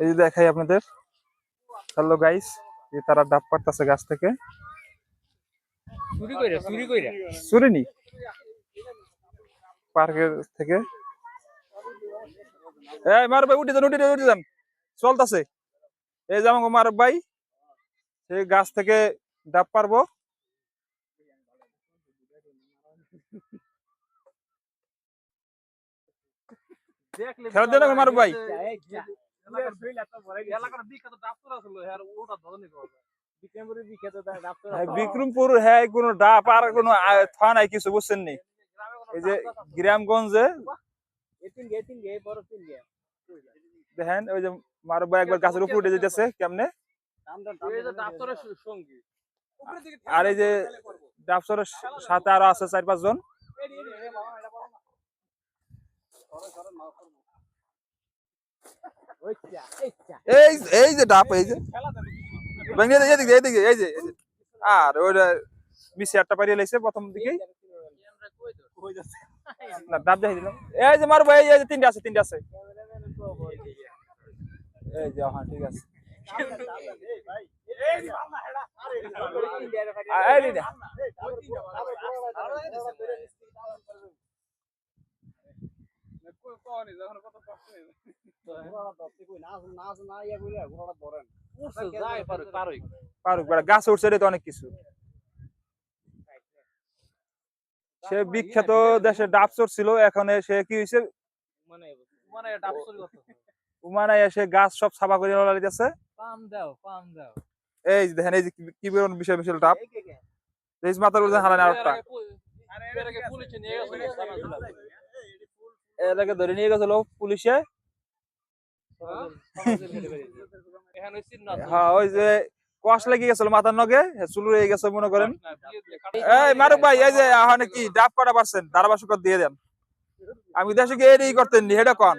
এই যে দেখাই আপনাদের। হ্যালো গাইস যে তারা ডাব পাড়তেছে গাছ থেকে। চুরি কইরা চুরি কইরা। চুরিনি। পার্কের থেকে। এই মার ভাই উঠে যান উঠে যান উঠে যান। চলতেছে। এই যে আমাকে মার ভাই সেই গাছ থেকে ডাব পারব খেলা দেন আমাকে মার ভাই এলাকার বিখ্যাত ডাক্তার আছিল হ্যাঁ ওটা ধরনি করবে বিক্রমপুরের বিখ্যাত ডাক্তার হ্যাঁ, বিক্রমপুর হ্যাঁ কোনো ডাব আর কোনো থা নাই কিছু বুঝছেন নি? এই যে গ্রামগঞ্জে দেখেন ওই যে মার ভাই একবার গাছের উপর উঠে যেতেছে কেমনে? এই যে ডাক্তারের সঙ্গী। আর এই যে ডাবসরের সাথে আরও আছে চার পাঁচ জন এই এই যে ডাব এই যে ভেঙে দে, এদিকে এদিকে এই যে এই যে। আর ওইটা মিশে একটা পারিয়ে লাইছে প্রথম দিকেই না ডাব দেখাই দিলাম এই যে মারবো এই এই যে তিনটা আছে তিনটা আছে এই যে হ্যাঁ ঠিক আছে গাছ উঠছে রে তো অনেক কিছু। সে বিখ্যাত দেশে ডাব ছিল এখন সে কি হয়েছে মানে কথা উমানায় এসে গাছ সব সাফা করে লাগাইতেছে পাম দাও পাম দাও। এই দেখেন এই যে কি- কি বেরোন বিষয় বিশাল ডাব। এই মাথার উপরে হারানি আরেকটা। নিয়ে ধরে নিয়ে গেছিল পুলিশে। হ্যাঁ ওই যে কোয়াশ লেগে গেছিল মাথার নগে চুল রয়ে গেছে মনে করেন। এই মারুক ভাই এই যে এখন কি ডাব কটা পারছেন ধারাবাসক দিয়ে দেন। আমি দেশে গিয়ে করতেন নি, এটা কন?